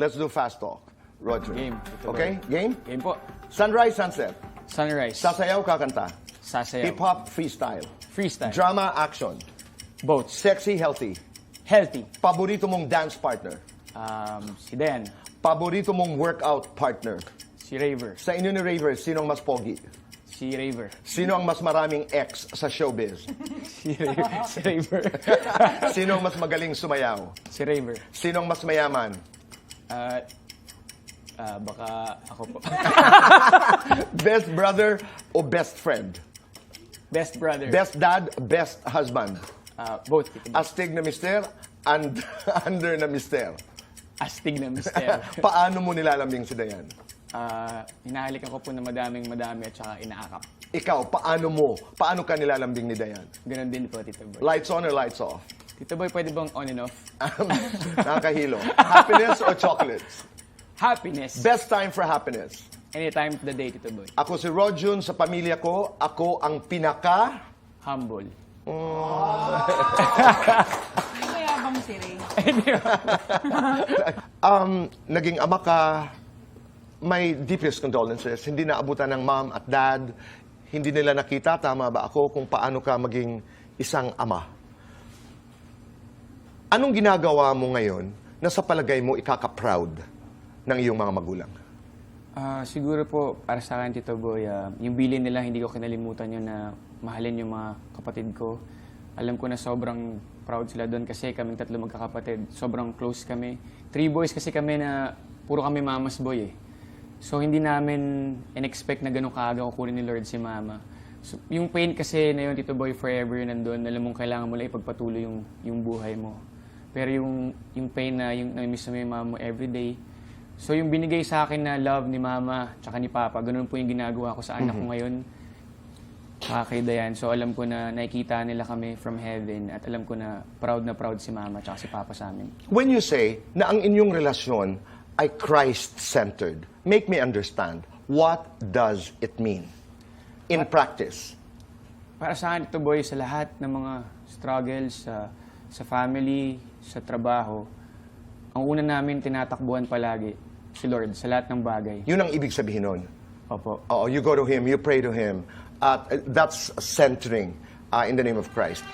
Let's do fast talk. Roger. Game. Ito Okay? Game? Game po. Sunrise, sunset. Sunrise. Sasayaw, kakanta. Sasayaw. Hip-hop, freestyle. Freestyle. Drama, action. Both. Sexy, healthy. Healthy. Paborito mong dance partner. Um, si Dan. Paborito mong workout partner. Si Raver. Sa inyo ni Ravers, sino ang mas pogi? Si Raver. Sino ang mas maraming ex sa showbiz? Si Raver. si Raver. Sino ang mas magaling sumayaw? si Raver. Sino ang mas mayaman? Ah, ah, baka ako po. Best brother o best friend? Best brother. Best dad, best husband? Ah, both. Astig na mister, and under na mister. Astig na mister. Paano mo nilalambing si Dayan? Ah, hinahalikan ko po na madaming madami at saka inaakap. Ikaw, paano mo? Paano ka nilalambing ni Dayan? Ganon din po, Tito Boy. Lights on or lights off? Tito Boy, pwede bang on and off? Nakakahilo. Happiness or chocolates? Happiness. Best time for happiness. Anytime of the day, Tito Boy. Ako si Rojun sa pamilya ko. Ako ang pinaka... Humble. Mayabang si Ray. Um, naging ama ka, may deepest condolences. Hindi naabutan ng mom at dad. Hindi nila nakita, tama ba ako, kung paano ka maging isang ama. Anong ginagawa mo ngayon na sa palagay mo ikaka-proud ng iyong mga magulang? Ah, siguro po, para sa akin, Tito Boy, ah, yung bilin nila, hindi ko kinalimutan yun na mahalin yung mga kapatid ko. Alam ko na sobrang proud sila doon kasi kaming tatlo magkakapatid. Sobrang close kami. Three boys kasi kami na puro kami mamas boy eh. So hindi namin in-expect na ganun kaaga kukunin ni Lord si mama. So, yung pain kasi na yun, Tito Boy, forever yun nandun. Alam mong kailangan mo lang ipagpatuloy yung, yung buhay mo. Pero yung, yung pain na yung na-miss mo yung mama mo everyday, So yung binigay sa akin na love ni mama tsaka ni papa, ganun po yung ginagawa ko sa anak ko ngayon. Tsaka kay Dayan. So alam ko na nakikita nila kami from heaven at alam ko na proud na proud si mama tsaka si papa sa amin. When you say na ang inyong relasyon ay Christ-centered, make me understand, what does it mean in practice? Para sa akin ito boy, sa lahat ng mga struggles sa, sa family, sa trabaho, ang una namin tinatakbuhan palagi, si Lord, sa lahat ng bagay. Yun ang ibig sabihin nun. Opo. Oo, you go to Him, you pray to Him. At uh, that's centering uh, in the name of Christ.